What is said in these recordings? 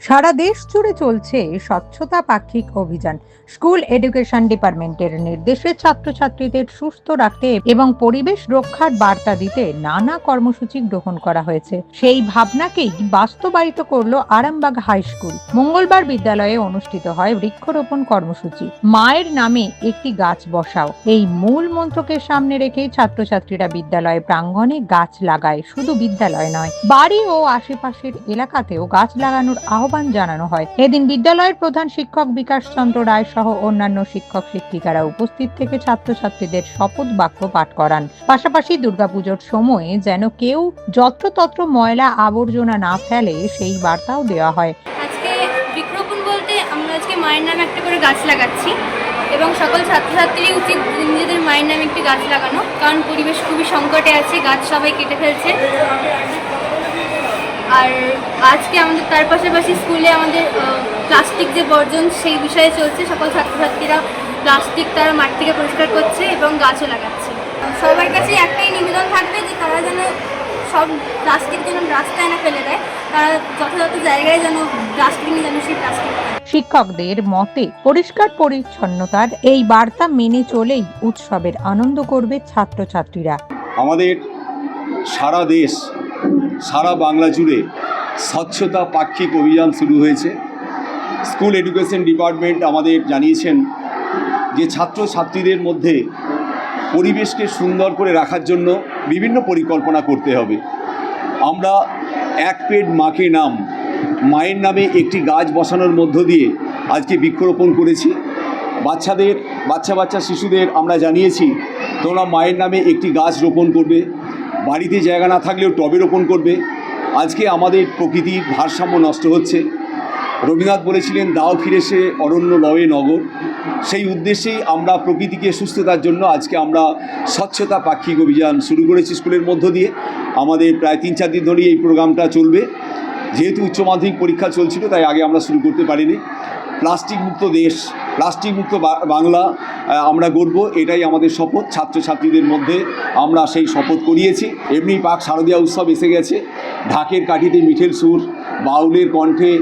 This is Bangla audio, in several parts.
সারা দেশ জুড়ে চলছে স্বচ্ছতা পাক্ষিক অভিযান। স্কুল এডুকেশন ডিপার্টমেন্টের নির্দেশে ছাত্রছাত্রীদের সুস্থ রাখতে এবং পরিবেশ রক্ষার বার্তা দিতে নানা কর্মসূচি গ্রহণ করা হয়েছে। সেই ভাবনাকেই বাস্তবায়িত করল আরামবাগ হাই স্কুল। মঙ্গলবার বিদ্যালয়ে অনুষ্ঠিত হয় বৃক্ষরোপণ কর্মসূচি। মায়ের নামে একটি গাছ বসাও। এই মূল মন্ত্রকে সামনে রেখে ছাত্রছাত্রীরা বিদ্যালয়ে প্রাঙ্গণে গাছ লাগায়। শুধু বিদ্যালয় নয়, বাড়ি ও আশেপাশের এলাকাতেও গাছ লাগানোর আহ্বান জানানো হয়। এদিন বিদ্যালয়ের প্রধান শিক্ষক বিকাশ চন্দ্র রায় সহ অন্যান্য শিক্ষক শিক্ষিকারা উপস্থিত থেকে ছাত্রছাত্রীদের শপথ বাক্য পাঠ করান। পাশাপাশি দুর্গাপুজোর সময়ে যেন কেউ যত্রতত্র ময়লা আবর্জনা না ফেলে সেই বার্তাও দেওয়া হয়। আজকে বৃক্ষরোপণ বলতে আমরা আজকে মায়ের নামে একটা করে গাছ লাগাচ্ছি এবং সকল ছাত্রছাত্রীরই উচিত নিজেদের মায়ের নামে একটি গাছ লাগানো। কারণ পরিবেশ খুবই সংকটে আছে, গাছ সবাই কেটে ফেলছে। আজকে আমাদের তার পাশাপাশি স্কুলে আমাদের প্লাস্টিক যে বর্জন সেই বিষয়ে চলছে। সকল ছাত্রছাত্রীরা প্লাস্টিক তারা মাঠ থেকে পরিষ্কার করছে এবং গাছও লাগাচ্ছে। সবার কাছে একটাই নিবেদন থাকবে যে তারা যেন সব প্লাস্টিক যেন রাস্তায় না ফেলে দেয়। তারা যথাযথ জায়গায় যেন প্লাস্টিক নিয়ে যেন সেই প্লাস্টিক শিক্ষকদের মতে পরিষ্কার পরিচ্ছন্নতার এই বার্তা মেনে চলেই উৎসবের আনন্দ করবে ছাত্রছাত্রীরা। আমাদের সারা দেশ সারা বাংলা জুড়ে স্বচ্ছতা পাক্ষিক অভিযান শুরু হয়েছে। স্কুল এডুকেশন ডিপার্টমেন্ট আমাদের জানিয়েছেন যে ছাত্র ছাত্রীদের মধ্যে পরিবেশকে সুন্দর করে রাখার জন্য বিভিন্ন পরিকল্পনা করতে হবে। আমরা এক পেড মাকে নাম, মায়ের নামে একটি গাছ বসানোর মধ্য দিয়ে আজকে বৃক্ষরোপণ করেছি। বাচ্চাদের, বাচ্চা বাচ্চা শিশুদের আমরা জানিয়েছি, তোমরা মায়ের নামে একটি গাছ রোপণ করবে। বাড়িতে জায়গা না থাকলেও টবে রোপণ করবে। আজকে আমাদের প্রকৃতির ভারসাম্য নষ্ট হচ্ছে। রবীন্দ্রনাথ বলেছিলেন, দাও ফিরে সে অরণ্য লয়ে নগর। সেই উদ্দেশ্যেই আমরা প্রকৃতিকে সুস্থতার জন্য আজকে আমরা স্বচ্ছতা পাক্ষিক অভিযান শুরু করেছি স্কুলের মধ্য দিয়ে। আমাদের প্রায় তিন, চার দিন ধরেই এই প্রোগ্রামটা চলবে। যেহেতু উচ্চ মাধ্যমিক পরীক্ষা চলছিল, তাই আগে আমরা শুরু করতে পারিনি। প্লাস্টিক মুক্ত দেশ প্লাস্টিক মুক্ত বাংলা আমরা গড়ব, এটাই আমাদের শপথ। ছাত্রছাত্রীদের মধ্যে আমরা সেই শপথ করিয়েছি। এমনি পাক শারদীয়া উৎসব এসে গেছে। ঢাকের কাঠিতে মিঠের সুর, বাউলের কণ্ঠে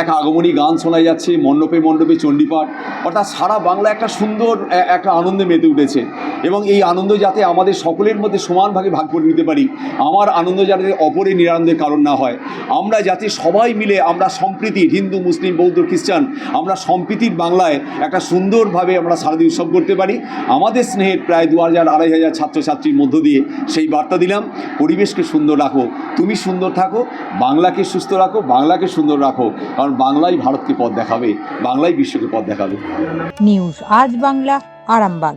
এক আগমনী গান শোনা যাচ্ছে, মণ্ডপে মণ্ডপে চণ্ডীপাঠ। অর্থাৎ সারা বাংলা একটা সুন্দর একটা আনন্দে মেতে উঠেছে। এবং এই আনন্দ যাতে আমাদের সকলের মধ্যে সমানভাবে ভাগ করে নিতে পারি, আমার আনন্দ যাতে অপরের নিরানন্দের কারণ না হয়। আমরা যাতে সবাই মিলে আমরা সম্প্রীতি হিন্দু, মুসলিম, বৌদ্ধ, খ্রিস্টান, আমরা সম্প্রীতির বাংলায় একটা সুন্দরভাবে আমরা শারদীয় উৎসব করতে পারি। আমাদের স্নেহের প্রায় দু হাজার আড়াই হাজার ছাত্রছাত্রীর মধ্য দিয়ে সেই বার্তা দিলাম, পরিবেশকে সুন্দর রাখো, তুমি সুন্দর থাকো, বাংলাকে সুস্থ রাখো, বাংলাকে সুন্দর রাখো, কারণ বাংলাই ভারতকে পথ দেখাবে, বাংলাই বিশ্বকে পথ দেখাবে। নিউজ আজ বাংলা, আরামবাগ।